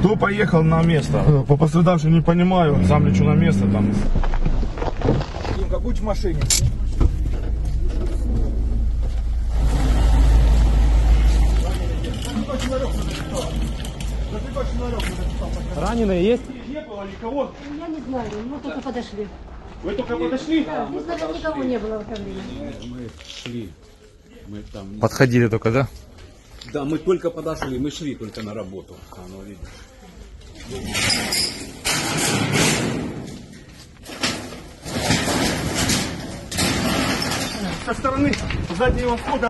Кто поехал на место? По пострадавшим не понимаю. Сам лечу на место там. Димка, будь в машине. Раненые есть? Не было никого. Я не знаю, мы только подошли. Вы только подошли? Не знаю, никого не было в это время. Мы шли. Мы там... Подходили только, да? Да, мы только подошли, мы шли только на работу. А, ну, видишь. Со стороны заднего входа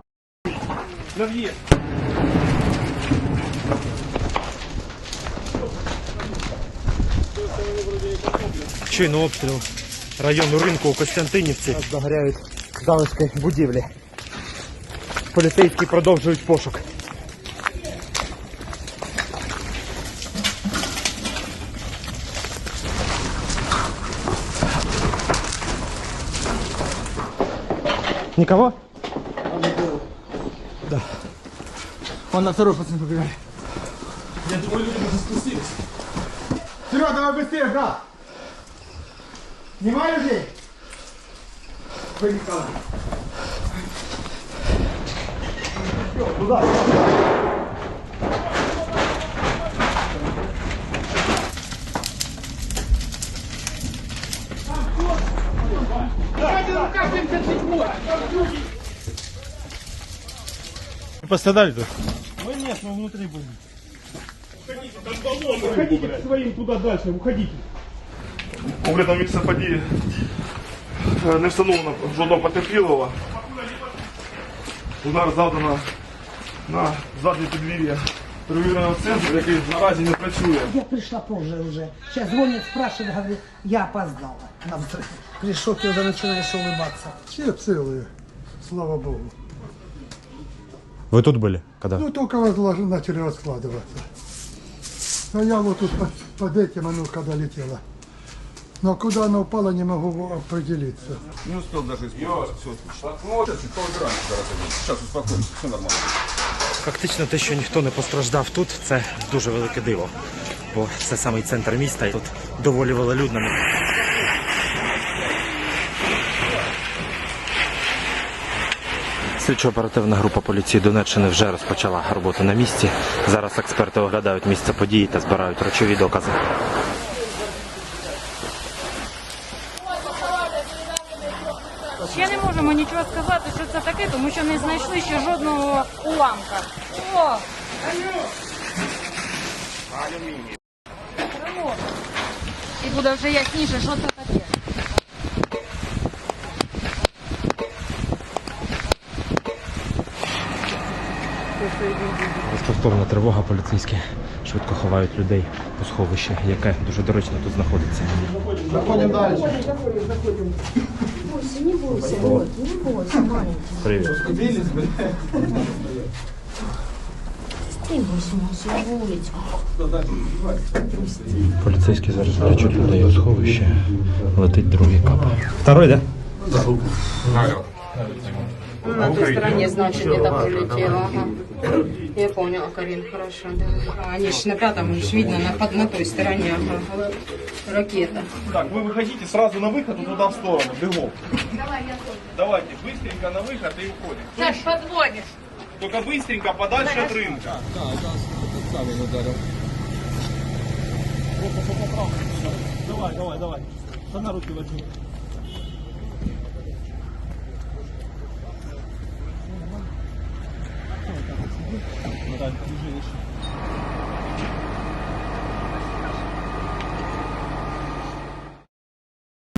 на въезд. Щойно обстріл району ринку у Костянтинівці. Загоряють залишки будівлі. Поліцейські продовжують пошук. Никого? Он на второй пацан побежали. Я думаю, люди уже спустились. Серега, давай быстрее, брат. Снимай людей. Поехали. Пострадали тут? Мы нет, мы внутри будем. Уходите к своим туда дальше, уходите. Оглядом місце події е, не встановлено жодного потерпілого. Удар завдано на заднє підвір'я перевіреного центру, який наразі не працює. Я пришла позже уже. Сейчас звонит, спрашивает, говорит, я опоздала. На взрыв. При шоке уже начинаешь улыбаться. Все целые, слава богу. Вы тут были? Когда? Ну, только разлож- начали раскладываться. А я вот тут под, под этим, оно когда летело. Но куда оно упало, не могу определиться. Не успел даже испугаться. Все, Сейчас успокоимся, все нормально. Фактично те, що ніхто не постраждав тут, це дуже велике диво. Бо це самий центр міста і тут доволі велолюдно. Слідчо-оперативна група поліції Донеччини вже розпочала роботу на місці. Зараз експерти оглядають місце події та збирають речові докази. Ще не можемо нічого сказати, що це таке, тому що не знайшли ще жодного уламка. О! Алюміній. І буде вже ясніше, що це таке. Розповторна тривога поліцейські швидко ховають людей у сховище, яке дуже доречно тут знаходиться. Заходим дальше. Бойся, не бойся, не бойся, маленький. Привіт. Поліцейські зараз влячуть людей у сховище. Летить другий кап. Второй, да? На той стороне, значит, где-то прилетело. Ага. Я поняла, Карин, хорошо. Да. А, Они ж на пятом, ж видно, на, под- на той стороне. Ага. Ракета. Так, вы выходите сразу на выход и туда в сторону, бегом. Давайте, быстренько на выход и уходим. Саш, подводиш. Только быстренько подальше от рынка. Давай, давай, давай. На руки возьми. Ну так, держи, держи.